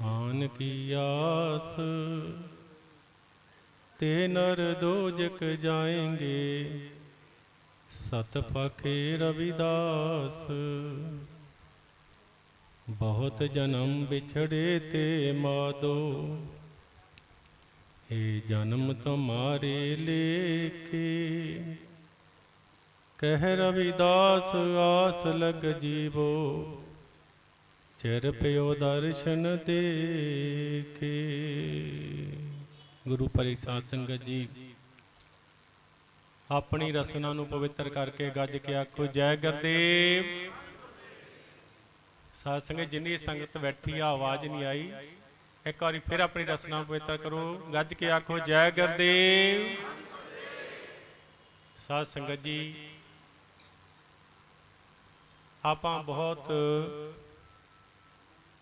ਨਿਧਾਨ ਕੀ ਆਸ? ਤੇ ਨਰ ਦੋਜਕ ਜਾਏਂਗੇ। ਸਤ ਪਖੇ ਰਵਿਦਾਸ, ਬਹੁਤ ਜਨਮ ਵਿਛੜੇ ਤੇ ਮਾਦੋ। ਇਹ ਜਨਮ ਤੁਮਾਰੇ ਲੇਖੇ, ਕਹਿ ਰਵਿਦਾਸ ਆਸ ਲਗ ਜੀਵੋ। ਚਿਰ ਪਿਓ ਦਰਸ਼ਨ ਦੇਖੇ। ਗੁਰੂ ਪਰਿ ਸਾਧ ਸੰਗਤ ਜੀ, ਆਪਣੀ ਰਸਨਾ ਨੂੰ ਪਵਿੱਤਰ ਕਰਕੇ ਗੱਜ ਕੇ ਆਖੋ, ਜੈ ਗੁਰਦੇਵ। ਸਾਧ ਸੰਗਤ, ਜਿੰਨੀ ਸੰਗਤ ਬੈਠੀ ਆ, ਆਵਾਜ਼ ਨਹੀਂ ਆਈ। ਇੱਕ ਵਾਰੀ ਫਿਰ ਆਪਣੀ ਰਸਨਾ ਨੂੰ ਪਵਿੱਤਰ ਕਰੋ, ਗੱਜ ਕੇ ਆਖੋ, ਜੈ ਗੁਰਦੇਵ। ਸਾਧ ਸੰਗਤ ਜੀ, ਆਪਾਂ ਬਹੁਤ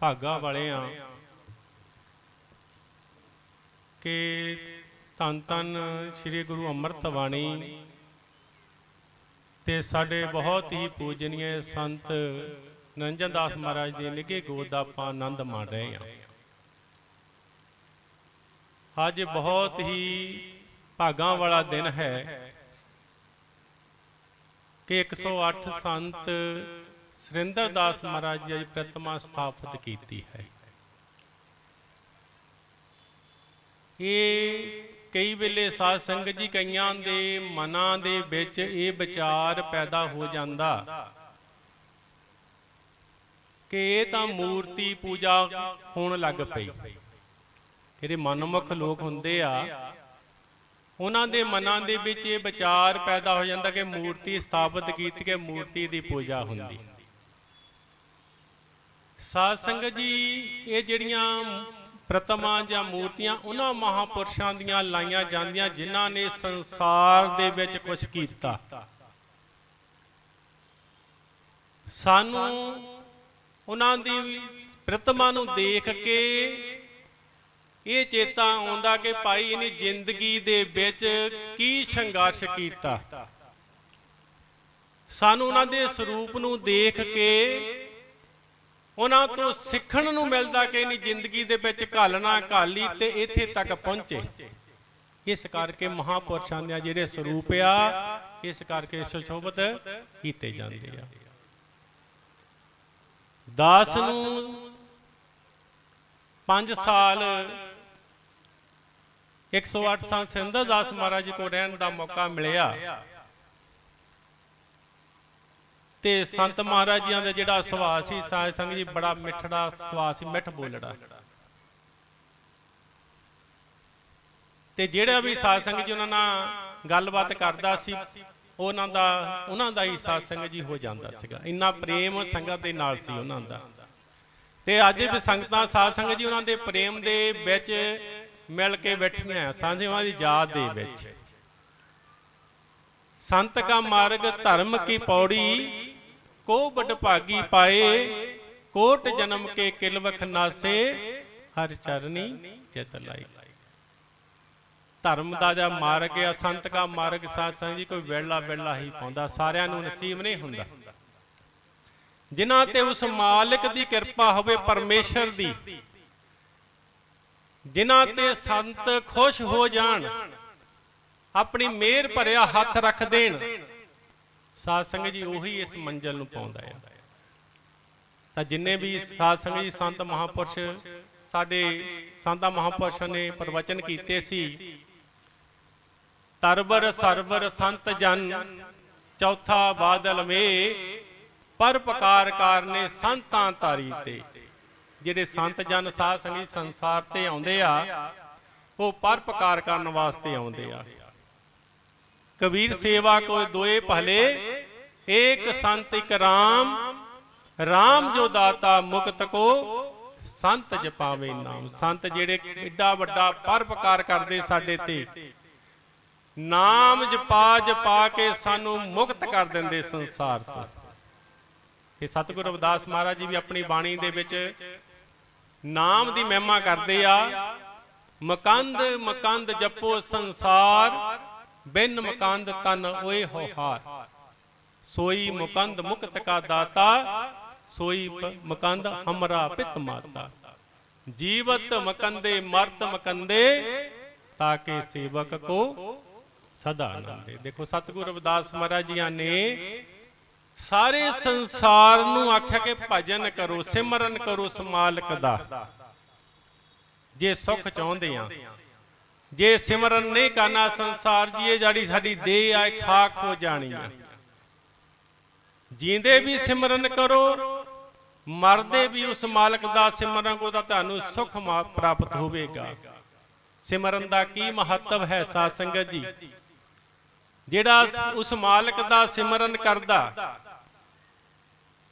ਭਾਗਾ ਵਾਲੇ ਆ। ਕਿ ਧੰਨ ਧੰਨ ਸ੍ਰੀ ਗੁਰੂ ਅੰਮ੍ਰਿਤ ਬਾਣੀ ਤੇ ਸਾਡੇ ਬਹੁਤ ਹੀ ਪੂਜਨੀਏ ਸੰਤ ਨਰਿੰਜਨ ਦਾਸ ਮਹਾਰਾਜ ਦੇ ਨਿੱਘੇ ਗੋਦ ਦਾ ਆਪਾਂ ਆਨੰਦ ਮਾਣ ਰਹੇ ਹਾਂ। ਅੱਜ ਬਹੁਤ ਹੀ ਭਾਗਾਂ ਵਾਲਾ ਦਿਨ ਹੈ ਕਿ 108 ਸੰਤ ਸੁਰਿੰਦਰ ਦਾਸ ਮਹਾਰਾਜ ਜੀ ਦੀ ਪ੍ਰਤਿਮਾ ਸਥਾਪਿਤ ਕੀਤੀ ਹੈ। ਇਹ ਕਈ ਵੇਲੇ ਸਾਧ ਸੰਗਤ ਜੀ ਕਈਆਂ ਦੇ ਮਨਾਂ ਦੇ ਵਿੱਚ ਇਹ ਵਿਚਾਰ ਪੈਦਾ ਹੋ ਜਾਂਦਾ ਕਿ ਇਹ ਤਾਂ ਮੂਰਤੀ ਪੂਜਾ ਹੋਣ ਲੱਗ ਪਈ। ਜਿਹੜੇ ਮਨਮੁਖ ਲੋਕ ਹੁੰਦੇ ਆ, ਉਹਨਾਂ ਦੇ ਮਨਾਂ ਦੇ ਵਿੱਚ ਇਹ ਵਿਚਾਰ ਪੈਦਾ ਹੋ ਜਾਂਦਾ ਕਿ ਮੂਰਤੀ ਸਥਾਪਿਤ ਕੀਤੀ ਕਿ ਮੂਰਤੀ ਦੀ ਪੂਜਾ ਹੁੰਦੀ। ਸਾਧ ਸੰਗਤ ਜੀ, ਇਹ ਜਿਹੜੀਆਂ ਪ੍ਰਤਮਾ ਜਾਂ ਮੂਰਤੀਆਂ ਉਹਨਾਂ ਮਹਾਪੁਰਸ਼ਾਂ ਦੀਆਂ ਲਾਈਆਂ ਜਾਂਦੀਆਂ ਜਿਨ੍ਹਾਂ ਨੇ ਸੰਸਾਰ ਦੇ ਵਿੱਚ ਕੁਝ ਕੀਤਾ। ਸਾਨੂੰ ਉਹਨਾਂ ਦੀ ਪ੍ਰਤਮਾ ਨੂੰ ਦੇਖ ਕੇ ਇਹ ਚੇਤਾ ਆਉਂਦਾ ਕਿ ਭਾਈ ਇਹਨੇ ਜ਼ਿੰਦਗੀ ਦੇ ਵਿੱਚ ਕੀ ਸੰਘਰਸ਼ ਕੀਤਾ। ਸਾਨੂੰ ਉਹਨਾਂ ਦੇ ਸਰੂਪ ਨੂੰ ਦੇਖ ਕੇ ਉਹਨਾਂ ਤੋਂ ਸਿੱਖਣ ਨੂੰ ਮਿਲਦਾ ਕਿ ਨਹੀਂ, ਜ਼ਿੰਦਗੀ ਦੇ ਵਿੱਚ ਘਾਲਣਾ ਘਾਲੀ ਤੇ ਇੱਥੇ ਤੱਕ ਪਹੁੰਚੇ। ਇਸ ਕਰਕੇ ਮਹਾਪੁਰਸ਼ਾਂ ਦੇ ਜਿਹੜੇ ਸਰੂਪ ਆ, ਇਸ ਕਰਕੇ ਸੁਸ਼ੋਭਿਤ ਕੀਤੇ ਜਾਂਦੇ ਆ। ਦਾਸ ਨੂੰ 5 ਸਾਲ 108 ਸਾਲ ਸਿੰਦਰ ਦਾਸ ਮਹਾਰਾਜ ਜੀ ਕੋਲ ਰਹਿਣ ਦਾ ਮੌਕਾ ਮਿਲਿਆ। ਤੇ ਸੰਤ ਮਹਾਰਾਜ ਜੀਆਂ ਦਾ ਜਿਹੜਾ ਸੁਭਾਅ ਸੀ, ਸਾਧ ਸੰਗਤ ਜੀ ਬੜਾ ਮਿੱਠੜਾ ਸੁਭਾਅ ਸੀ, ਮਿੱਠ ਬੋਲੜਾ। ਤੇ ਜਿਹੜਾ ਵੀ ਸਾਧ ਸੰਗਤ ਜੀ ਉਹਨਾਂ ਨਾਲ ਗੱਲਬਾਤ ਕਰਦਾ ਸੀ, ਉਹਨਾਂ ਦਾ ਉਹਨਾਂ ਦਾ ਹੀ ਸਾਧ ਸੰਗਤ ਜੀ ਹੋ ਜਾਂਦਾ ਸੀਗਾ। ਇੰਨਾ ਪ੍ਰੇਮ ਸੰਗਤ ਦੇ ਨਾਲ ਸੀ ਉਹਨਾਂ ਦਾ। ਤੇ ਅੱਜ ਵੀ ਸੰਗਤਾਂ, ਸਾਧ ਸੰਗਤ ਜੀ ਉਹਨਾਂ ਦੇ ਪ੍ਰੇਮ ਦੇ ਵਿੱਚ ਮਿਲ ਕੇ ਬੈਠੀਆਂ ਆ ਉਹਨਾਂ ਦੀ ਯਾਦ ਦੇ ਵਿੱਚ। ਸੰਤ ਕਾ ਮਾਰਗ ਧਰਮ ਕੀ ਪੌੜੀ ਕੋ ਬੜ ਪਾਏ, ਕੋਟ ਜਨਮ ਕੇ ਕਿਲਵਖ ਨਾਸੇ, ਹਰ ਚਰਨੀ ਚਿਤ ਲਾਈ। ਧਰਮ ਦਾ ਜਾਂ ਮਾਰਗ ਆ ਸੰਤ ਕਾ ਮਾਰਗ ਸਾਧ ਸੰਗਤ ਜੀ, ਕੋਈ ਵੇਲਾ ਵੇਲਾ ਹੀ ਪਾਉਂਦਾ, ਸਾਰਿਆਂ ਨੂੰ ਨਸੀਬ ਨਹੀਂ ਹੁੰਦਾ। ਜਿਨ੍ਹਾਂ ਤੇ ਉਸ ਮਾਲਕ ਦੀ ਕਿਰਪਾ ਹੋਵੇ ਪਰਮੇਸ਼ਰ ਦੀ, ਜਿਨ੍ਹਾਂ ਤੇ ਸੰਤ ਖੁਸ਼ ਹੋ ਜਾਣ, ਆਪਣੀ ਮਿਹਰ ਭਰਿਆ ਹੱਥ ਰੱਖ ਦੇਣ ਸਾਧ ਸੰਗਤ ਜੀ ਉਹੀ ਇਸ ਮੰਜ਼ਲ ਨੂੰ ਪਾਉਂਦਾ ਹੈ ਤਾਂ ਜਿੰਨੇ ਵੀ ਸਾਧ ਸੰਗਤ ਜੀ, ਸੰਤ ਮਹਾਪੁਰਸ਼, ਸਾਡੇ ਸੰਤਾਂ ਮਹਾਪੁਰਸ਼ਾਂ ਨੇ ਪ੍ਰਵਚਨ ਕੀਤੇ ਸੀ, ਤਰਵਰ ਸਰਵਰ ਸੰਤ ਜਨ, ਚੌਥਾ ਬਾਦਲ ਮੇ ਪਰਪਕਾਰ ਕਾਰਨੇ ਸੰਤਾਂ ਤਾਰੀ ਤੇ। ਜਿਹੜੇ ਸੰਤ ਜਨ, ਸਾਧ ਸੰਗਤ ਸੰਸਾਰ ਤੇ ਆਉਂਦੇ ਆ, ਉਹ ਪਰਪਕਾਰ ਕਰਨ ਵਾਸਤੇ ਆਉਂਦੇ ਆ। ਕਬੀਰ ਸੇਵਾ ਕੋਈ ਦੋਏ ਭਲੇ, ਏਕ ਸੰਤ ਇਕ ਰਾਮ ਰਾਮ ਜੋ ਦਾਤਾ ਮੁਕਤ ਕੋ, ਸੰਤ ਜਪਾਵੇ ਨਾਮ। ਸੰਤ ਜਿਹੜੇ ਏਡਾ ਵੱਡਾ ਪਰਪਕਾਰ ਕਰਦੇ ਸਾਡੇ ਤੇ, ਨਾਮ ਜਪਾ ਜਪਾ ਕੇ ਸਾਨੂੰ ਮੁਕਤ ਕਰ ਦਿੰਦੇ ਸੰਸਾਰ ਤੋਂ। ਇਹ ਸਤਿਗੁਰੂ ਰਵਿਦਾਸ ਮਹਾਰਾਜ ਜੀ ਵੀ ਆਪਣੀ ਬਾਣੀ ਦੇ ਵਿੱਚ ਨਾਮ ਦੀ ਮਹਿਮਾ ਕਰਦੇ ਆ, ਮਕੰਦ ਮਕੰਦ ਜਪੋ ਸੰਸਾਰ ਬਿਨ ਮੁਕੰਦ ਤਨ ਓਏ ਹੋ ਹਾਰ। ਸੋਈ ਮੁਕੰਦ ਮੁਕਤ ਕਾ ਦਾਤਾ, ਸੋਈ ਪ- ਹਮਰਾ ਪਿਤ ਮਾਤਾ। ਜੀਵਤ ਮਕੰਦੇ, ਮਰਤ ਮਕੰਦੇ ਤਾਂ ਕਿ ਸੇਵਕ ਕੋ ਸਦਾ ਆਨੰਦੇ। ਦੇਖੋ ਸਤਿਗੁਰੂ ਰਵਿਦਾਸ ਮਹਾਰਾਜ ਜੀਆਂ ਨੇ ਸਾਰੇ ਸੰਸਾਰ ਨੂੰ ਆਖਿਆ ਕਿ ਭਜਨ ਕਰੋ, ਸਿਮਰਨ ਕਰੋ ਉਸ ਮਾਲਕ ਦਾ। ਜੇ ਸੁੱਖ ਚਾਹੁੰਦੇ ਆ ਜੇ ਸਿਮਰਨ ਨਹੀਂ ਕਰਨਾ, ਸੰਸਾਰ ਜੀ ਇਹ ਜਿਹੜੀ ਸਾਡੀ ਦੇਹ ਆ ਖਾਕ ਹੋ ਜਾਣੀ ਆ। ਜੀਂਦੇ ਵੀ ਸਿਮਰਨ ਕਰੋ, ਮਰਦੇ ਵੀ ਉਸ ਮਾਲਕ ਦਾ ਸਿਮਰਨ ਕੋ ਤਾਂ ਤੁਹਾਨੂੰ ਸੁਖ ਪ੍ਰਾਪਤ ਹੋਵੇਗਾ। ਸਿਮਰਨ ਦਾ ਕੀ ਮਹੱਤਵ ਹੈ ਸਾਧ ਸੰਗਤ ਜੀ? ਜਿਹੜਾ ਉਸ ਮਾਲਕ ਦਾ ਸਿਮਰਨ ਕਰਦਾ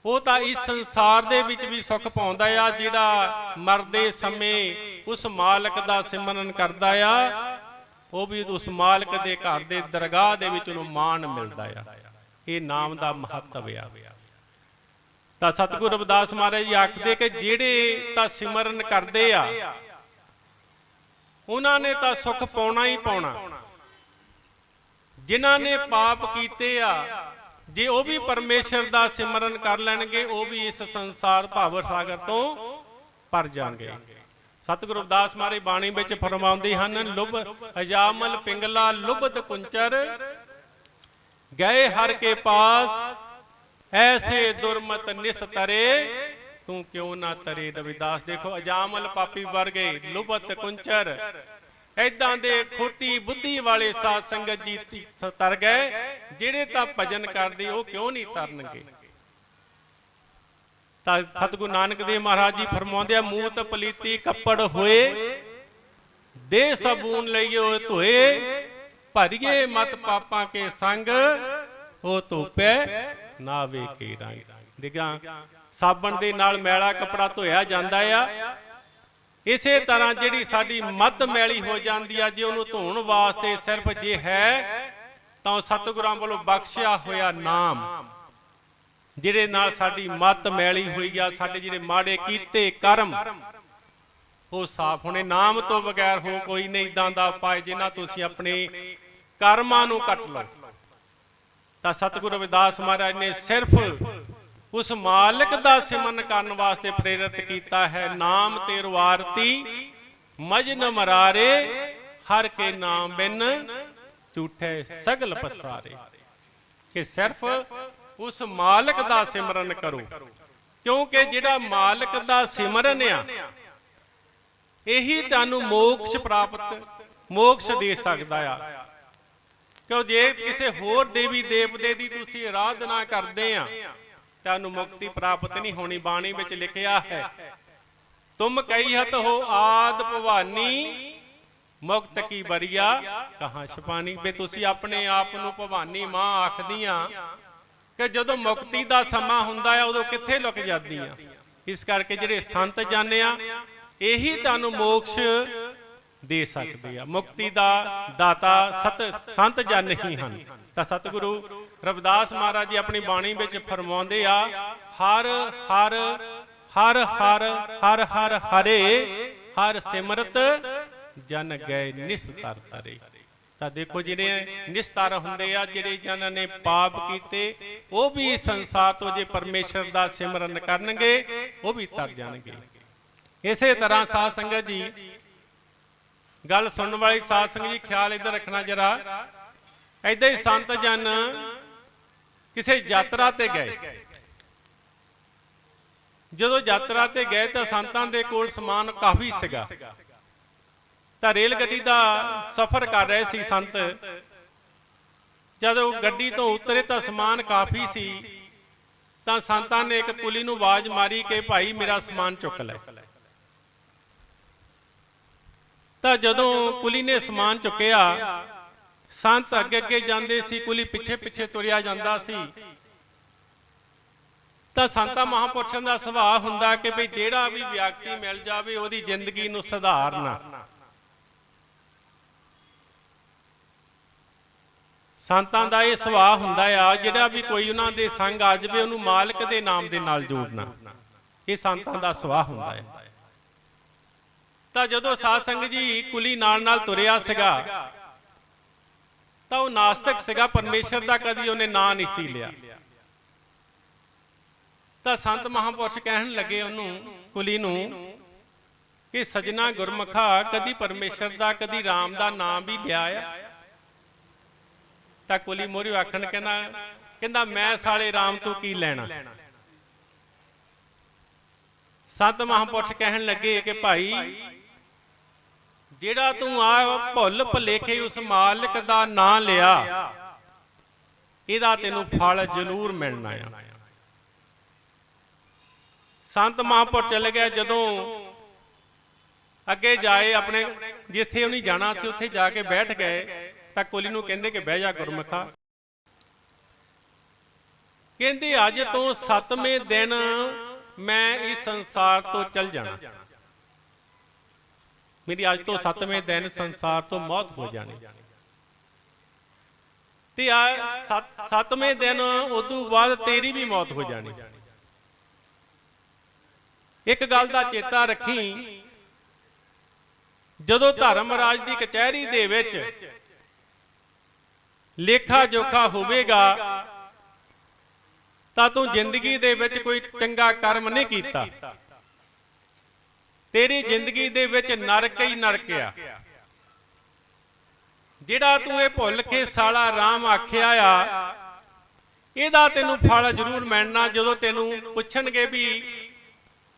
ਉਹ ਤਾਂ ਇਸ ਸੰਸਾਰ ਦੇ ਵਿੱਚ ਵੀ ਸੁੱਖ ਪਾਉਂਦਾ ਆ, ਜਿਹੜਾ ਮਰਦੇ ਸਮੇਂ ਉਸ ਮਾਲਕ ਦਾ ਸਿਮਰਨ ਕਰਦਾ ਆ। ਉਹ ਵੀ ਉਸ ਮਾਲਕ ਦੇ ਘਰ ਦੇ ਦਰਗਾਹ ਦੇ ਵਿੱਚ ਉਹਨੂੰ ਮਾਣ ਮਿਲਦਾ ਆ। ਇਹ ਨਾਮ ਦਾ ਮਹੱਤਵ ਆ। ਤਾਂ ਸਤਿਗੁਰੂ ਰਵਿਦਾਸ ਮਹਾਰਾਜ ਜੀ ਆਖਦੇ ਕਿ ਜਿਹੜੇ ਤਾਂ ਸਿਮਰਨ ਕਰਦੇ ਆ, ਉਹਨਾਂ ਨੇ ਤਾਂ ਸੁੱਖ ਪਾਉਣਾ ਹੀ ਪਾਉਣਾ। ਜਿਨ੍ਹਾਂ ਨੇ ਪਾਪ ਕੀਤੇ ਆ ਜੇ ਉਹ ਵੀ ਪਰਮੇਸ਼ਰ ਦਾ ਸਿਮਰਨ ਕਰ ਲੈਣਗੇ, ਉਹ ਵੀ ਇਸ ਸੰਸਾਰ ਭਾਵਰ ਸਾਗਰ ਤੋਂ ਪਰ ਜਾਣਗੇ। ਸਤਿਗੁਰੂ ਰਵਿਦਾਸ ਮਹਾਰਾਜ ਬਾਣੀ ਵਿੱਚ ਫਰਮਾਉਂਦੇ ਹਨ, ਲੁਭ ਅਜਾਮਲ ਪਿੰਗਲਾ, ਲੁਭਤ ਕੁੰਚਰ, ਗਏ ਹਰ ਕੇ ਪਾਸ, ਐਸੇ ਦੁਰਮਤ ਨਿਸਤਰੇ ਤੂੰ ਕਿਉਂ ਨਾ ਤਰੇ? ਰਵਿਦਾਸ, ਦੇਖੋ, ਅਜਾਮਲ ਪਾਪੀ ਵਰਗੇ, ਲੁਭਤ ਕੁੰਚਰ। ਐਦਾਂ ਦੇ ਖੋਟੀ ਬੁੱਧੀ ਵਾਲੇ ਸਾਧ ਸੰਗਤ ਜੀ ਤਰ ਗਏ, ਜਿਹੜੇ ਤਾਂ ਭਜਨ ਕਰਦੇ, ਉਹ ਕਿਉਂ ਨਹੀਂ ਤਰਨਗੇ? ਤਾਂ ਸਤਿਗੁਰੂ ਨਾਨਕ ਦੇਵ ਮਹਾਰਾਜ ਜੀ ਫਰਮਾਉਂਦੇ ਆ, ਮੂਤ ਪਲੀਤੀ ਕੱਪੜ ਹੋਏ, ਦੇ ਸਬੂਨ ਲਈਓ ਧੋਏ, ਭਰੀਏ ਮਤ ਪਾਪਾਂ ਕੇ ਸੰਗ ਉਹ ਧੋਪੇ ਨਾ ਵੇਖੇ ਰੰਗ। ਦੇਖਾਂ ਸਾਬਣ ਦੇ ਨਾਲ ਮੈਲਾ ਕਪੜਾ ਧੋਇਆ ਜਾਂਦਾ ਆ ਇਸੇ ਤਰ੍ਹਾਂ ਜਿਹੜੀ ਸਾਡੀ ਮੱਤ ਮੈਲੀ ਹੋ ਜਾਂਦੀ ਆ, ਜੇ ਉਹਨੂੰ ਧੋਣ ਵਾਸਤੇ ਸਿਰਫ ਜੇ ਹੈ, ਤਾਂ ਉਹ ਸਤਿਗੁਰਾਂ ਵੱਲੋਂ ਬਖਸ਼ਿਆ ਹੋਇਆ ਨਾਮ। ਜਿਹਦੇ ਨਾਲ ਸਾਡੀ ਮੱਤ ਮੈਲੀ ਹੋਈ ਆ, ਸਾਡੇ ਜਿਹੜੇ ਮਾੜੇ ਕੀਤੇ ਕਰਮ, ਉਹ ਸਾਫ਼ ਹੋਣੇ। ਨਾਮ ਤੋਂ ਬਗੈਰ ਹੋ ਕੋਈ ਨਹੀਂ ਇਦਾਂ ਦਾ ਪਾਏ, ਜਿਨ੍ਹਾਂ ਤੁਸੀਂ ਆਪਣੇ ਕਰਮਾਂ ਨੂੰ ਕੱਟ ਲਓ। ਤਾਂ ਸਤਿਗੁਰੂ ਰਵਿਦਾਸ ਮਹਾਰਾਜ ਨੇ ਸਿਰਫ ਉਸ ਮਾਲਕ ਦਾ ਸਿਮਰਨ ਕਰਨ ਵਾਸਤੇ ਪ੍ਰੇਰਿਤ ਕੀਤਾ ਹੈ। ਨਾਮ ਤੇ ਰਵਾਰਤੀ, ਮਜਨ ਮਰਾਰੇ, ਹਰ ਕੇ ਨਾਮ ਬਿਨ ਝੂਠੇ, ਸਗਲ ਪਸਾਰੇ। ਕਿ ਸਿਰਫ ਉਸ ਮਾਲਕ ਦਾ ਸਿਮਰਨ ਕਰੋ। ਕਿਉਂਕਿ ਜਿਹੜਾ ਮਾਲਕ ਦਾ ਸਿਮਰਨ ਆ, ਇਹੀ ਤੁਹਾਨੂੰ ਮੋਕਸ਼ ਪ੍ਰਾਪਤ, ਮੋਕਸ਼ ਦੇ ਸਕਦਾ ਆ। ਕਿਉਂ ਜੇ ਕਿਸੇ ਹੋਰ ਦੇਵੀ ਦੇਵਤੇ ਦੀ ਤੁਸੀਂ ਆਰਾਧਨਾ ਕਰਦੇ ਆ ਤੁਹਾਨੂੰ ਮੁਕਤੀ ਪ੍ਰਾਪਤ ਨਹੀਂ ਹੋਣੀ, ਬਾਣੀ ਵਿੱਚ ਲਿਖਿਆ ਹੈ। ਤੁਮ ਕਹੀਹਤ ਹੋ, ਆਦ ਭਵਾਨੀ, ਮੁਕਤ ਕੀ ਬਰੀਆ, ਕਹਾਂ ਛਪਾਨੀ। ਵੀ ਤੁਸੀਂ ਆਪਣੇ ਆਪ ਨੂੰ ਭਵਾਨੀ ਮਾਂ ਆਖਦੀਆਂ ਕਿ ਜਦੋਂ ਮੁਕਤੀ ਦਾ ਸਮਾਂ ਹੁੰਦਾ ਆ, ਉਦੋਂ ਕਿੱਥੇ ਲੁਕ ਜਾਂਦੀਆਂ? ਇਸ ਕਰਕੇ ਜਿਹੜੇ ਸੰਤ ਜਾਣੇ ਆ, ਇਹੀ ਤੁਹਾਨੂੰ ਮੋਕਸ਼ ਦੇ ਸਕਦੇ ਆ। ਮੁਕਤੀ ਦਾ ਦਾਤਾ ਸਤ ਸੰਤ ਜਨ ਹੀ ਹਨ। ਤਾਂ ਸਤਿਗੁਰੂ ਰਵਿਦਾਸ ਮਹਾਰਾਜ ਜੀ ਆਪਣੀ ਬਾਣੀ ਵਿੱਚ ਫਰਮਾਉਂਦੇ ਆ, ਹਰ ਹਰ ਹਰ ਹਰ ਹਰ ਹਰ, ਹਰੇ, ਹਰ ਸਿਮਰਤ, ਜਨ ਗਏ ਨਿਸਤਰ ਤਰੇ ਤਾਂ ਦੇਖੋ ਜਿਹੜੇ ਨਿਸਤਰ ਹੁੰਦੇ ਆ, ਜਿਹੜੇ ਜਨਾਂ ਨੇ ਪਾਪ ਕੀਤੇ, ਉਹ ਵੀ ਸੰਸਾਰ ਤੋਂ ਜੇ ਪਰਮੇਸ਼ਰ ਦਾ ਸਿਮਰਨ ਕਰਨਗੇ, ਉਹ ਵੀ ਤਰ ਜਾਣਗੇ। ਇਸੇ ਤਰ੍ਹਾਂ ਸਾਧ ਸੰਗਤ ਜੀ, ਗੱਲ ਸੁਣਨ ਵਾਲੀ ਸਾਧ ਸੰਗਤ ਜੀ, ਖਿਆਲ ਇੱਧਰ ਰੱਖਣਾ ਜਰਾ। ਐਦਾਂ ਹੀ ਸੰਤ ਜਨ ਕਿਸੇ ਯਾਤਰਾ ਤੇ ਗਏ। ਜਦੋਂ ਯਾਤਰਾ ਤੇ ਗਏ ਤਾਂ ਸੰਤਾਂ ਦੇ ਕੋਲ ਸਮਾਨ ਕਾਫੀ ਸੀਗਾ। ਤਾਂ ਰੇਲ ਗੱਡੀ ਦਾ ਸਫ਼ਰ ਕਰ ਰਹੇ ਸੀ ਸੰਤ। ਜਦੋਂ ਗੱਡੀ ਤੋਂ ਉਤਰੇ ਤਾਂ ਸਮਾਨ ਕਾਫੀ ਸੀ। ਤਾਂ ਸੰਤਾਂ ਨੇ ਇੱਕ ਕੁਲੀ ਨੂੰ ਆਵਾਜ਼ ਮਾਰੀ ਕਿ ਭਾਈ ਮੇਰਾ ਸਮਾਨ ਚੁੱਕ ਲੈ। ਤਾਂ ਜਦੋਂ ਕੁਲੀ ਨੇ ਸਮਾਨ ਚੁੱਕਿਆ ਸੰਤ ਅੱਗੇ ਅੱਗੇ ਜਾਂਦੇ ਸੀ, ਕੁਲੀ ਪਿੱਛੇ ਪਿੱਛੇ ਤੁਰਿਆ ਜਾਂਦਾ ਸੀ। ਤਾਂ ਸੰਤਾ ਮਹਾਂਪੁਰਸ਼ਾਂ ਦਾ ਸੁਭਾਅ ਹੁੰਦਾ ਕਿ ਵੀ ਜਿਹੜਾ ਵੀ ਵਿਅਕਤੀ ਮਿਲ ਜਾਵੇ, ਉਹਦੀ ਜ਼ਿੰਦਗੀ ਨੂੰ ਸੁਧਾਰਨਾ। ਸੰਤਾਂ ਦਾ ਇਹ ਸੁਭਾਅ ਹੁੰਦਾ ਆ, ਜਿਹੜਾ ਵੀ ਕੋਈ ਉਹਨਾਂ ਦੇ ਸੰਗ ਆ ਜਾਵੇ, ਉਹਨੂੰ ਮਾਲਕ ਦੇ ਨਾਮ ਦੇ ਨਾਲ ਜੋੜਨਾ। ਇਹ ਸੰਤਾਂ ਦਾ ਸੁਭਾਅ ਹੁੰਦਾ ਹੈ ਤਾਂ ਜਦੋਂ ਸਾਧ ਸੰਗਤ ਜੀ ਕੁਲੀ ਨਾਲ ਨਾਲ ਤੁਰਿਆ ਸੀਗਾ ਤਾਂ ਉਹ ਨਾਸਤਕ ਸੀਗਾ, ਪਰਮੇਸ਼ਰ ਦਾ ਕਦੀ ਉਹਨੇ ਨਾਂ ਨਹੀਂ ਸੀ ਲਿਆ। ਤਾਂ ਸੰਤ ਮਹਾਂਪੁਰਸ਼ ਕਹਿਣ ਲੱਗੇ ਉਹਨੂੰ, ਕੁਲੀ ਨੂੰ, ਕਿ ਸਜਣਾ ਗੁਰਮਖਾ ਕਦੀ ਪਰਮੇਸ਼ਰ ਦਾ, ਕਦੀ RAM ਦਾ ਨਾਮ ਵੀ ਲਿਆ ਆ। ਤਾਂ ਕੁਲੀ ਮੋਰੀ ਆਖਣ ਕਹਿੰਦਾ ਕਹਿੰਦਾ, ਮੈਂ ਸਾਲੇ RAM ਤੋਂ ਕੀ ਲੈਣਾ? ਸੰਤ ਮਹਾਂਪੁਰਸ਼ ਕਹਿਣ ਲੱਗੇ ਕਿ ਭਾਈ ਜਿਹੜਾ ਤੂੰ ਆ ਭੁੱਲ ਭੁਲੇਖੇ ਉਸ ਮਾਲਕ ਦਾ ਨਾਂ ਲਿਆ, ਇਹਦਾ ਤੈਨੂੰ ਫਲ ਜ਼ਰੂਰ ਮਿਲਣਾ ਆ। ਸੰਤ ਮਹਾਂਪੁਰ ਚਲੇ ਗਿਆ ਜਦੋਂ ਅੱਗੇ ਜਾਏ ਆਪਣੇ, ਜਿੱਥੇ ਉਹਨੇ ਜਾਣਾ ਸੀ, ਉੱਥੇ ਜਾ ਕੇ ਬੈਠ ਗਏ, ਤਾਂ ਕੁਲੀ ਨੂੰ ਕਹਿੰਦੇ ਕਿ ਬਹਿ ਜਾ ਗੁਰਮਖਾ। ਕਹਿੰਦੇ, ਅੱਜ ਤੋਂ 7ਵੇਂ ਦਿਨ ਮੈਂ ਇਸ ਸੰਸਾਰ ਤੋਂ ਚੱਲ ਜਾਣਾ। ਮੇਰੀ ਅੱਜ ਤੋਂ 7ਵੇਂ ਦਿਨ ਸੰਸਾਰ ਤੋਂ ਮੌਤ ਹੋ ਜਾਣੀ। ਤੇ ਆ 7ਵੇਂ ਦਿਨ ਉਦੋਂ ਬਾਅਦ ਤੇਰੀ ਵੀ ਮੌਤ ਹੋ ਜਾਣੀ। ਇੱਕ ਗੱਲ ਦਾ ਚੇਤਾ ਰੱਖੀ, ਜਦੋਂ ਧਰਮਰਾਜ ਦੀ ਕਚਹਿਰੀ ਦੇ ਵਿੱਚ ਲੇਖਾ ਜੋਖਾ ਹੋਵੇਗਾ, ਤਾਂ ਤੂੰ ਜ਼ਿੰਦਗੀ ਦੇ ਵਿੱਚ ਕੋਈ ਚੰਗਾ ਕਰਮ ਨਹੀਂ ਕੀਤਾ। ਤੇਰੀ ਜ਼ਿੰਦਗੀ ਦੇ ਵਿੱਚ ਨਰਕ ਹੀ ਨਰਕ ਆ। ਜਿਹੜਾ ਤੂੰ ਇਹ ਭੁੱਲ ਕੇ ਸਾਲਾ ਰਾਮ ਆਖਿਆ ਆ, ਇਹਦਾ ਤੈਨੂੰ ਫਲ ਜ਼ਰੂਰ ਮਿਲਣਾ ਜਦੋਂ ਤੈਨੂੰ ਪੁੱਛਣਗੇ ਵੀ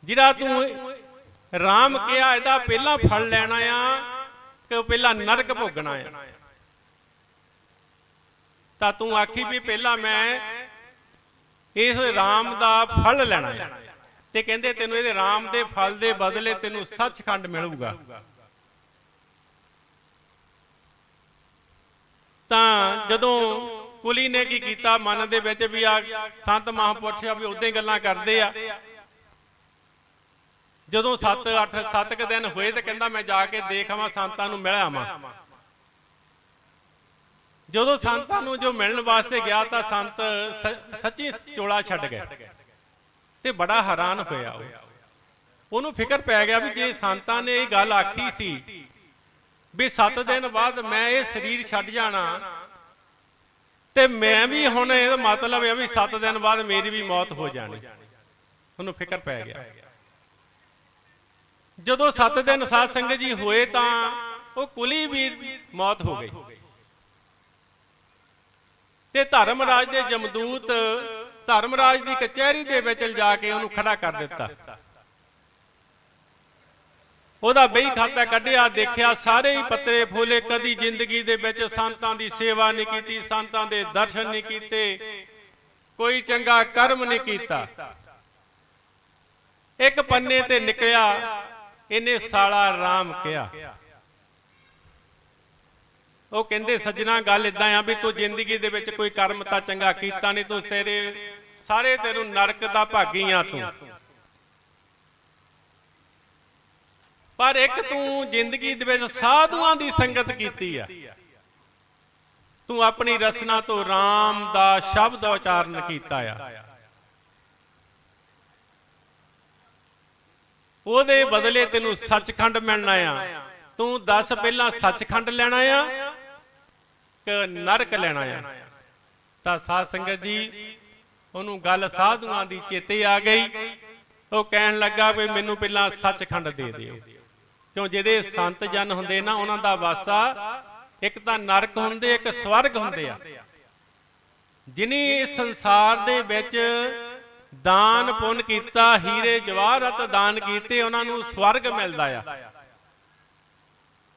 ਜਿਹੜਾ ਤੂੰ ਰਾਮ ਕਿਹਾ, ਇਹਦਾ ਪਹਿਲਾਂ ਫਲ ਲੈਣਾ ਆ ਕਿ ਪਹਿਲਾਂ ਨਰਕ ਭੋਗਣਾ ਆ। ਤਾਂ ਤੂੰ ਆਖੀ ਵੀ ਪਹਿਲਾਂ ਮੈਂ ਇਸ ਰਾਮ ਦਾ ਫਲ ਲੈਣਾ ਆ। ਤੇ ਕਹਿੰਦੇ ਤੈਨੂੰ ਇਹਦੇ ਰਾਮ ਦੇ ਫਲ ਦੇ ਬਦਲੇ ਤੈਨੂੰ ਸੱਚਖੰਡ ਮਿਲੂਗਾ। ਤਾਂ ਜਦੋਂ ਕੁਲੀ ਨੇ ਕੀ ਕੀਤਾ, ਮਨ ਦੇ ਵਿੱਚ ਵੀ ਆ ਸੰਤ ਮਹਾਂਪੁਰਸ਼ ਆ ਵੀ ਉਦਾਂ ਹੀ ਗੱਲਾਂ ਕਰਦੇ ਆ। ਜਦੋਂ 7 8 7 ਕ ਦਿਨ ਹੋਏ ਤੇ ਕਹਿੰਦਾ ਮੈਂ ਜਾ ਕੇ ਦੇਖ ਆਵਾਂ, ਸੰਤਾਂ ਨੂੰ ਮਿਲ ਆਵਾਂ। ਜਦੋਂ ਸੰਤਾਂ ਨੂੰ ਜੋ ਮਿਲਣ ਵਾਸਤੇ ਗਿਆ ਤਾਂ ਸੰਤ ਸ- ਸੱਚੀ ਚੋਲਾ ਛੱਡ ਗਏ। ਤੇ ਬੜਾ ਹੈਰਾਨ ਹੋਇਆ ਉਹ। ਉਹਨੂੰ ਫਿਕਰ ਪੈ ਗਿਆ ਵੀ ਜੇ ਸੰਤਾਂ ਨੇ ਇਹ ਗੱਲ ਆਖੀ ਸੀ ਵੀ 7 ਦਿਨ ਬਾਅਦ ਮੈਂ ਇਹ ਸਰੀਰ ਛੱਡ ਜਾਣਾ ਤੇ ਮੈਂ ਵੀ ਹੁਣ ਇਹਦਾ ਮਤਲਬ ਹੈ ਵੀ 7 ਦਿਨ ਬਾਅਦ ਮੇਰੀ ਵੀ ਮੌਤ ਹੋ ਜਾਣੀ। ਉਹਨੂੰ ਫਿਕਰ ਪੈ ਗਿਆ। ਜਦੋਂ 7 ਦਿਨ ਸਾਧ ਸੰਗਤ ਜੀ ਹੋਏ ਤਾਂ ਉਹ ਕੁਲੀ ਵੀ ਮੌਤ ਹੋ ਗਈ। ਤੇ ਧਰਮਰਾਜ ਦੇ ਜਮਦੂਤ ਧਰਮਰਾਜ ਦੀ ਕਚਹਿਰੀ ਦੇ ਵਿੱਚ ਲਿਜਾ ਕੇ ਉਹਨੂੰ ਖੜਾ ਕਰ ਦਿੱਤਾ। ਉਹਦਾ ਬਈ ਖਾਤਾ ਕੱਢਿਆ, ਦੇਖਿਆ ਸਾਰੇ ਹੀ ਪੱਤਰੇ ਫੋਲੇ, ਕਦੀ ਜ਼ਿੰਦਗੀ ਦੇ ਵਿੱਚ ਸੰਤਾਂ ਦੀ ਸੇਵਾ ਨਹੀਂ ਕੀਤੀ, ਸੰਤਾਂ ਦੇ ਦਰਸ਼ਨ ਨਹੀਂ ਕੀਤੇ, ਕੋਈ ਚੰਗਾ ਕਰਮ ਨਹੀਂ ਕੀਤਾ। ਇੱਕ ਪੰਨੇ ਤੇ ਨਿਕਲਿਆ, ਇਹਨੇ ਸਾਲਾ ਰਾਮ ਕਿਹਾ। ਉਹ ਕਹਿੰਦੇ, ਸੱਜਣਾ, ਗੱਲ ਇਦਾਂ ਆ ਵੀ ਤੂੰ ਜ਼ਿੰਦਗੀ ਦੇ ਵਿੱਚ ਕੋਈ ਕਰਮ ਤਾਂ ਚੰਗਾ ਕੀਤਾ ਨਹੀਂ, ਤੂੰ ਤੇਰੇ ਸਾਰੇ ਤੈਨੂੰ ਨਰਕ ਦਾ ਭਾਗੀ ਆ ਤੂੰ। ਪਰ ਇੱਕ ਤੂੰ ਜ਼ਿੰਦਗੀ ਦੇ ਵਿੱਚ ਸਾਧੂਆਂ ਦੀ ਸੰਗਤ ਕੀਤੀ ਆ। ਤੂੰ ਆਪਣੀ ਰਸਨਾ ਤੋਂ RAM ਦਾ ਸ਼ਬਦ ਉਚਾਰਨ ਕੀਤਾ ਆ। ਉਹਦੇ ਬਦਲੇ ਤੈਨੂੰ ਸੱਚਖੰਡ ਮਿਲਣਾ ਆ। ਤੂੰ ਦੱਸ ਪਹਿਲਾਂ ਸੱਚਖੰਡ ਲੈਣਾ ਆ ਕਿ ਨਰਕ ਲੈਣਾ ਆ। ਤਾਂ ਸਾਧ ਸੰਗਤ ਜੀ ਉਹਨੂੰ ਗੱਲ ਸਾਧੂਆਂ ਦੀ ਚੇਤੇ ਆ ਗਈ। ਉਹ ਕਹਿਣ ਲੱਗਾ ਵੀ ਮੈਨੂੰ ਪਹਿਲਾਂ ਸੱਚਖੰਡ ਦੇ ਦਿਓ। ਕਿਉਂ ਜਿਹਦੇ ਸੰਤ ਜਨ ਹੁੰਦੇ ਨਾ, ਉਹਨਾਂ ਦਾ ਵਾਸਾ ਇੱਕ ਤਾਂ ਨਰਕ ਹੁੰਦੇ, ਇੱਕ ਸਵਰਗ ਹੁੰਦੇ ਆ। ਜਿਨੇ ਇਸ ਸੰਸਾਰ ਦੇ ਵਿੱਚ ਦਾਨ ਪੁੰਨ ਕੀਤਾ, ਹੀਰੇ ਜਵਾਹਰਤ ਦਾਨ ਕੀਤੇ, ਉਹਨਾਂ ਨੂੰ ਸਵਰਗ ਮਿਲਦਾ ਆ।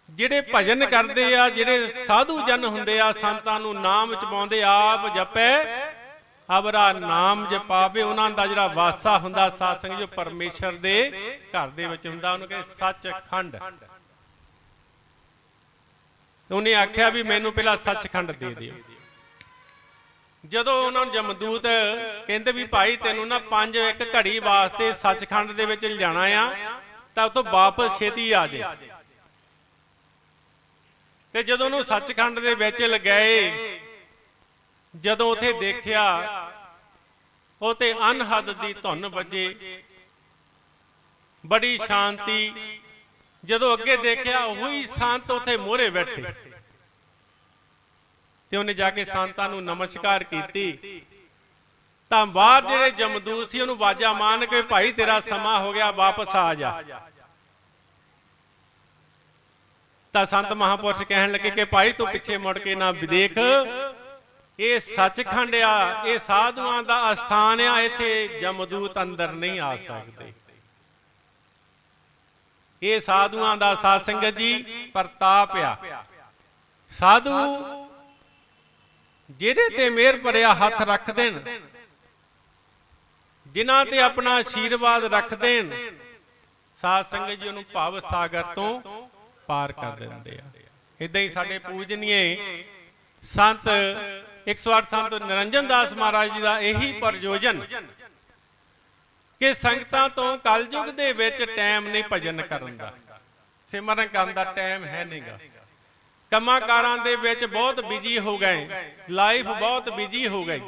ਜਿਹੜੇ ਭਜਨ ਕਰਦੇ ਆ, ਜਿਹੜੇ ਸਾਧੂ ਜਨ ਹੁੰਦੇ ਆ, ਸੰਤਾਂ ਨੂੰ ਨਾਮ ਚਪਾਉਂਦੇ ਆਪ ਜਪੈ ਅਬਰਾ ਨਾਮ ਜਪਾਵੇ ਉਹਨਾਂ ਦਾ ਜਿਹੜਾ ਵਾਸਾ ਹੁੰਦਾ ਸਾਧ ਸੰਗਤ ਜੋ ਪਰਮੇਸ਼ਰ ਦੇ ਘਰ ਦੇ ਵਿੱਚ ਹੁੰਦਾ, ਉਹਨੂੰ ਕਹਿੰਦੇ ਸੱਚਖੰਡ। ਉਹਨੇ ਆਖਿਆ ਵੀ ਮੈਨੂੰ ਪਹਿਲਾਂ ਸੱਚਖੰਡ ਦੇ ਦਿਓ। ਜਦੋਂ ਉਹਨਾਂ ਨੂੰ ਜਮਦੂਤ ਕਹਿੰਦੇ ਵੀ ਭਾਈ ਤੈਨੂੰ ਨਾ ਪੰਜ ਇੱਕ ਘੜੀ ਵਾਸਤੇ ਸੱਚਖੰਡ ਦੇ ਵਿੱਚ ਲਿਜਾਣਾ ਆ, ਤਾਂ ਉਤੋਂ ਵਾਪਸ ਛੇਤੀ ਆ ਜੇ ਤੇ ਜਦੋਂ ਉਹਨੂੰ ਸੱਚਖੰਡ ਦੇ ਵਿੱਚ ਲਗਾਏ ਜਦੋਂ ਉਥੇ ਦੇਖਿਆ, ਉਹ ਤੇ ਅਨਹਦ ਦੀ ਧੁਨ ਵੱਜੇ। ਬੜੀ ਸ਼ਾਂਤੀ। ਜਦੋਂ ਅੱਗੇ ਦੇਖਿਆ, ਉਹੀ ਸੰਤ ਉਥੇ ਮੋਹਰੇ ਬੈਠੇ। ਤੇ ਉਹਨੇ ਜਾ ਕੇ ਸੰਤਾਂ ਨੂੰ ਨਮਸਕਾਰ ਕੀਤੀ। ਤਾਂ ਬਾਹਰ ਜਿਹੜੇ ਜਮਦੂਤ ਸੀ, ਉਹਨੂੰ ਬਾਜਾ ਮਾਨ ਕੇ ਭਾਈ ਤੇਰਾ ਸਮਾਂ ਹੋ ਗਿਆ, ਵਾਪਸ ਆ ਜਾ। ਤਾਂ ਸੰਤ ਮਹਾਪੁਰਸ਼ ਕਹਿਣ ਲੱਗੇ ਕਿ ਭਾਈ ਤੂੰ ਪਿੱਛੇ ਮੁੜ ਕੇ ਨਾ ਵਿਦੇਖ ਇਹ ਸੱਚਖੰਡ ਆ, ਇਹ ਸਾਧੂਆਂ ਦਾ ਅਸਥਾਨ ਆ, ਇੱਥੇ ਜਮਦੂਤ ਅੰਦਰ ਨਹੀਂ ਆ ਸਕਦੇ। ਇਹ ਸਾਧੂਆਂ ਦਾ ਸਾਧ ਸੰਗਤ ਜੀ ਪ੍ਰਤਾਪ ਆ। ਸਾਧੂ ਜਿਹਦੇ ਤੇ ਮਿਹਰ ਭਰਿਆ ਹੱਥ ਰੱਖ ਦੇਣ, ਜਿਨ੍ਹਾਂ ਤੇ ਆਪਣਾ ਆਸ਼ੀਰਵਾਦ ਰੱਖ ਦੇਣ ਸਾਧ ਸੰਗਤ ਜੀ ਉਹਨੂੰ ਭਵ ਸਾਗਰ ਤੋਂ ਪਾਰ ਕਰ ਦਿੰਦੇ ਆ। ਇਦਾਂ ਹੀ ਸਾਡੇ ਪੂਜਨੀਏ ਸੰਤ 108 ਸੰਤ ਨਿਰੰਜਨ ਦਾਸ ਮਹਾਰਾਜ ਜੀ ਦਾ ਇਹੀ ਪ੍ਰਯੋਜਨ ਕਿ ਸੰਗਤਾਂ ਤੋਂ ਕਲਯੁਗ ਦੇ ਵਿੱਚ ਟਾਈਮ ਨਹੀਂ ਭਜਨ ਕਰਨ ਦਾ। ਸਿਮਰਨ ਕਰਨ ਦਾ ਟਾਈਮ ਹੈ ਨਹੀਂਗਾ ਕੰਮਾਂ-ਕਾਰਾਂ ਦੇ ਵਿੱਚ ਬਹੁਤ ਬਿਜ਼ੀ ਹੋ ਗਏ ਲਾਈਫ ਬਹੁਤ ਬਿਜ਼ੀ ਹੋ ਗਈ।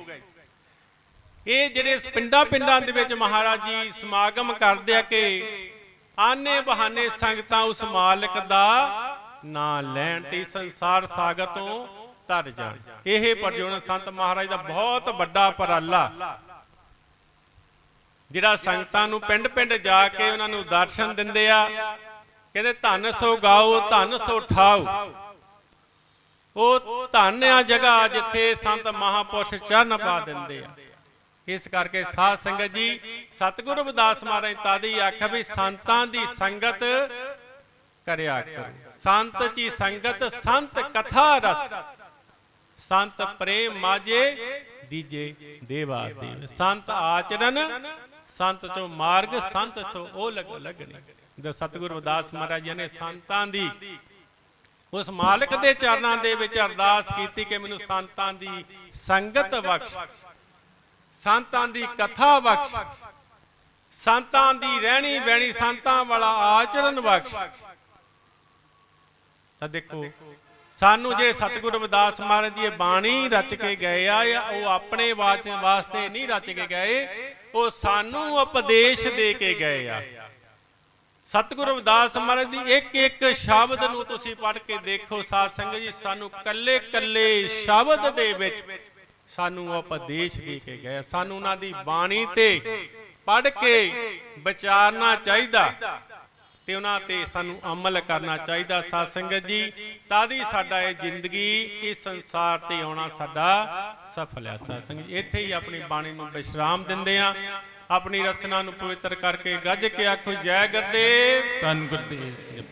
ਇਹ ਜਿਹੜੇ ਪਿੰਡਾਂ ਪਿੰਡਾਂ ਦੇ ਵਿੱਚ ਮਹਾਰਾਜ ਜੀ ਸਮਾਗਮ ਕਰਦੇ ਆ ਕਿ ਆਨੇ ਬਹਾਨੇ ਸੰਗਤਾਂ ਉਸ ਮਾਲਕ ਦਾ ਨਾਂ ਲੈਣ ਤੇ ਸੰਸਾਰ ਸਾਗਰ ਤੋਂ ਧਰ ਜਾਣ ਇਹ ਪ੍ਰਜੋਨ ਸੰਤ ਮਹਾਰਾਜ ਦਾ ਬਹੁਤ ਵੱਡਾ ਉਪਰਾਲਾ। ਜਿਹੜਾ ਸੰਗਤਾਂ ਨੂੰ ਪਿੰਡ-ਪਿੰਡ ਜਾ ਕੇ ਉਹਨਾਂ ਨੂੰ ਦਰਸ਼ਨ ਦਿੰਦੇ ਆ। ਕਹਿੰਦੇ, ਧੰਨ ਸੋ ਗਾਓ, ਧੰਨ ਸੋ ਠਾਓ। ਉਹ ਧੰਨ ਆ ਜਗ੍ਹਾ ਜਿੱਥੇ ਸੰਤ ਮਹਾਪੁਰਸ਼ ਚਰਨ ਪਾ ਦਿੰਦੇ ਆ। ਇਸ ਕਰਕੇ ਸਾਧ ਸੰਗਤ ਜੀ, ਸਤਿਗੁਰੂ ਰਵਿਦਾਸ ਮਹਾਰਾਜ ਤਾਦੀ ਆਖਿਆ ਵੀ ਸੰਤਾਂ ਦੀ ਸੰਗਤ ਕਰਿਆ ਕਰੋ। ਸੰਤ ਜੀ ਸੰਗਤ, ਸੰਤ ਕਥਾ ਰਸ। ਸੰਤ ਪ੍ਰੇਮ ਮਾਜੇ ਦੀਜੇ ਦੇਵਾ ਦੇਵ ਸੰਤ ਆਚਰਨ ਸੰਤ ਸੋ ਮਾਰਗ, ਸੰਤ ਸੋ ਉਹ ਲਗ ਲਗਣੀ। ਜੋ ਸਤਿਗੁਰੂ ਰਵਿਦਾਸ ਮਹਾਰਾਜ ਜੀ ਨੇ ਸੰਤਾਂ ਦੀ, ਉਸ ਮਾਲਕ ਦੇ ਚਰਨਾਂ ਦੇ ਵਿੱਚ ਅਰਦਾਸ ਕੀਤੀ ਕਿ ਮੈਨੂੰ ਸੰਤਾਂ ਦੀ ਸੰਗਤ ਬਖਸ਼, ਸੰਤਾਂ ਦੀ ਕਥਾ ਬਖਸ਼, ਸੰਤਾਂ ਦੀ ਰਹਿਣੀ ਬਹਿਣੀ ਸੰਤਾਂ ਵਾਲਾ ਆਚਰਨ ਬਖਸ਼। ਤਾਂ ਦੇਖੋ ਸਾਨੂੰ ਜਿਹੜੇ ਸਤਿਗੁਰੂ ਰਵਿਦਾਸ ਮਹਾਰਾਜ ਜੀ ਇਹ ਬਾਣੀ ਰਚ ਕੇ ਗਏ ਆ ਉਹ ਆਪਣੇ ਵਾਚ ਵਾਸਤੇ ਨਹੀਂ ਰਚ ਕੇ ਗਏ, ਉਹ ਸਾਨੂੰ ਉਪਦੇਸ਼ ਦੇ ਕੇ ਗਏ ਆ। ਸਤਿਗੁਰੂ ਰਵਿਦਾਸ ਮਹਾਰਾਜ ਦੀ ਇੱਕ ਇੱਕ ਸ਼ਬਦ ਨੂੰ ਤੁਸੀਂ ਪੜ੍ਹ ਕੇ ਦੇਖੋ, ਸਾਧ ਸੰਗਤ ਜੀ, ਸਾਨੂੰ ਕੱਲੇ ਕੱਲੇ ਸ਼ਬਦ ਦੇ ਵਿੱਚ ਸਾਨੂੰ ਉਪਦੇਸ਼ ਦੇ ਕੇ ਗਏ ਸਾਨੂੰ ਉਹਨਾਂ ਦੀ ਬਾਣੀ ਤੇ ਪੜ੍ਹ ਕੇ ਵਿਚਾਰਨਾ ਚਾਹੀਦਾ। ਤੇ ਉਹਨਾਂ ਤੇ ਸਾਨੂੰ ਅਮਲ ਕਰਨਾ ਚਾਹੀਦਾ, ਸਾਧ ਸੰਗਤ ਜੀ। ਤਾਂ ਦੀ ਸਾਡਾ ਇਹ ਜ਼ਿੰਦਗੀ, ਇਸ ਸੰਸਾਰ ਤੇ ਆਉਣਾ ਸਾਡਾ ਸਫਲ ਹੈ, ਸਾਧ ਸੰਗਤ ਜੀ। ਇੱਥੇ ਹੀ ਆਪਣੀ ਬਾਣੀ ਨੂੰ ਵਿਸ਼ਰਾਮ ਦਿੰਦੇ ਆ ਆਪਣੀ ਰਚਨਾ ਨੂੰ ਪਵਿੱਤਰ ਕਰਕੇ ਗੱਜ ਕੇ ਆਖੋ, ਜੈ ਗੁਰਦੇਵ। ਧੰਨ ਗੁਰਦੇਵ